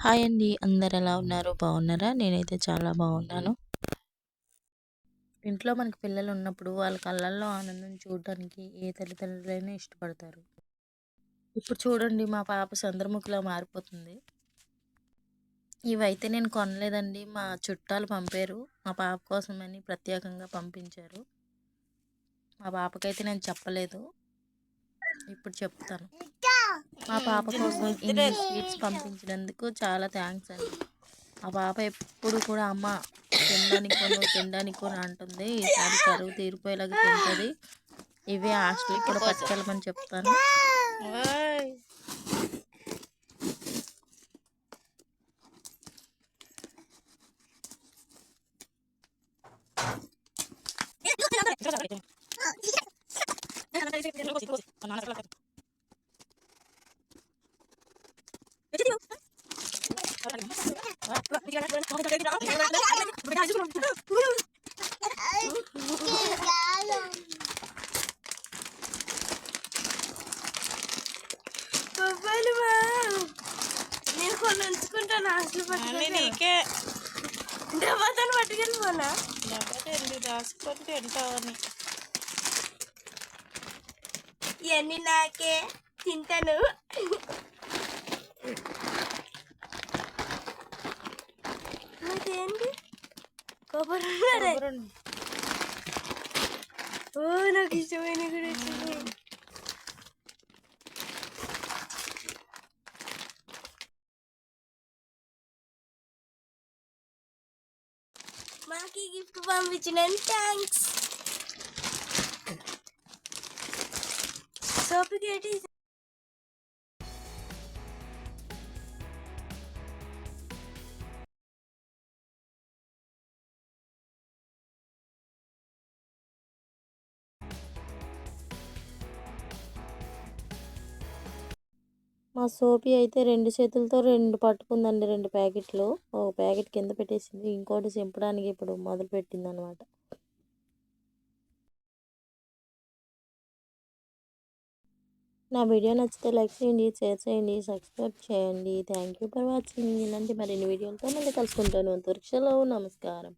Hi అండి. అందరు ఎలా ఉన్నారు? బాగున్నారా? నేనైతే చాలా బాగున్నాను. ఇంట్లో మనకి పిల్లలు ఉన్నప్పుడు వాళ్ళ కళ్ళల్లో ఆనందం చూడడానికి ఏ తల్లిదండ్రులైనా ఇష్టపడతారు. ఇప్పుడు చూడండి మా పాప చంద్రముఖిలా మారిపోతుంది. ఇవైతే నేను కొనలేదండి. మా చుట్టాలు పంపారు. మా పాప కోసమని ప్రత్యేకంగా పంపించారు. మా పాపకైతే నేను చెప్పలేదు. ఇప్పుడు చెప్తాను. మా పాప కోసం ఇన్ని స్వీట్స్ పంపించినందుకు చాలా థ్యాంక్స్ అండి. మా పాప ఎప్పుడు కూడా అమ్మ తినడానికి కొను తినడానికి కొను అంటుంది. ఈసారి కరువు తీరిపోయేలాగా తింటుంది? ఇవే హాస్టల్కి కూడా పట్టుకెళ్ళమని చెప్తాను. నేను కొన్ని ఉంచుకుంటాను హాస్టల్ నీకే డబ్బాతో పట్టుకెళ్ళిపోనా లేకపోతే ఎందుకు దాచుకొని తింటావని ఇవన్నీ నాకే తింటాను? అదేంటి కొబ్బరి ఓ నాకు ఇష్టమైన కూడా వచ్చింది. మాకి గిఫ్ట్ పంపించిన థ్యాంక్స్ సోపుకేటి మా సోపి అయితే రెండు చేతులతో రెండు పట్టుకుందండి రెండు ప్యాకెట్లు. ఒక ప్యాకెట్ కింద పెట్టేసింది. ఇంకోటి చింపడానికి ఇప్పుడు మొదలు పెట్టింది అనమాట నా వీడియో నచ్చితే లైక్ చేయండి షేర్ చేయండి సబ్స్క్రైబ్ చేయండి. Thank you for watching. ఇలాంటి మరిన్ని వీడియోలతో మళ్ళీ కలుసుకుంటాను. అంతవరకు నమస్కారం.